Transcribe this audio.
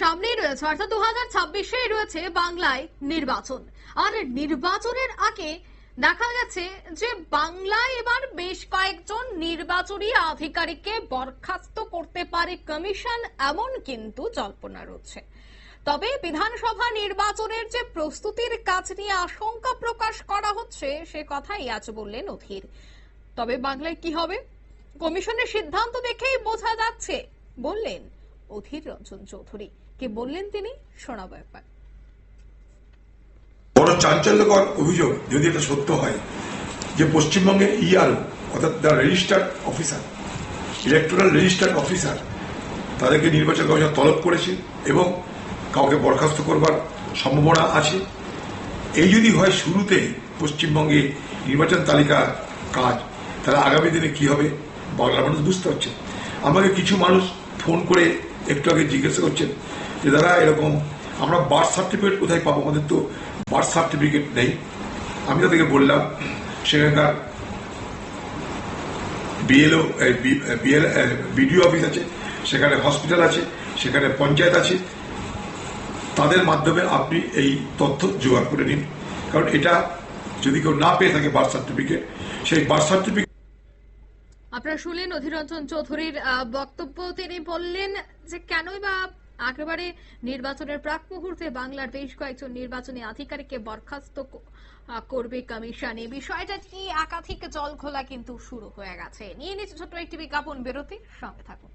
সামনেই রয়েছে, অর্থাৎ দু হাজার রয়েছে বাংলায় নির্বাচন। আর নির্বাচনের আগে দেখা গেছে যে বাংলায় এবার বেশ কয়েকজন নির্বাচনী আধিকারিককে বরখাস্ত করতে পারে কমিশন, এমন কিন্তু জল্পনা রয়েছে। তবে বিধানসভা নির্বাচনের যে প্রস্তুতির কাজ নিয়ে আশঙ্কা প্রকাশ করা হচ্ছে, সে কথাই আজ বললেন অধীর। তবে বাংলায় কি হবে? কমিশনের সিদ্ধান্ত দেখেই বোঝা যাচ্ছে, বললেন। অধীর রঞ্জন চৌধুরী। কে বললেন তিনি? শোনাবো একবার। বড় চাঞ্চল্যকর অভিযোগ, যদি এটা সত্য হয়, যে পশ্চিমবঙ্গে ইআর অর্থাৎ the registered officer electoral registered officer তাদেরকে নির্বাচন কমিশন তলব করেছে এবং কাউকে বরখাস্ত করবার সম্ভাবনা আছে। এই যদি হয় শুরুতে পশ্চিমবঙ্গে নির্বাচন তালিকা কাজ, তাহলে আগামী দিনে কি হবে? বাংলা মানুষ বুঝতে পারছে। আমাকে কিছু মানুষ ফোন করে একটু আগে জিজ্ঞাসা করছেন যে, দাদা, এরকম আমরা বার্থ সার্টিফিকেট কোথায় পাবো? আমাদের তো বার্থ সার্টিফিকেট নেই। আমি তাদেরকে বললাম, সেখানকার বিএলও বিএল বিডিও অফিস আছে, সেখানে হসপিটাল আছে, সেখানে পঞ্চায়েত আছে। তাদের মাধ্যমে আপনি এই তথ্য জোগাড় করে নিন। কারণ এটা যদি কেউ না পেয়ে থাকে বার্থ সার্টিফিকেট সেই বার্থ সার্টিফিকেট আপনারা শুনলেন অধীররঞ্জন চৌধুরীর বক্তব্য। তিনি বললেন যে, কেনই বা একেবারে নির্বাচনের প্রাক মুহূর্তে বাংলার বেশ কয়েকজন নির্বাচনী আধিকারিককে বরখাস্ত করবে কমিশন। এই বিষয়টা কি একাধিক জল খোলা কিন্তু শুরু হয়ে গেছে। নিয়ে নিচ্ছে ছোট্ট একটি বিজ্ঞাপন বেরোতে সঙ্গে থাকুন।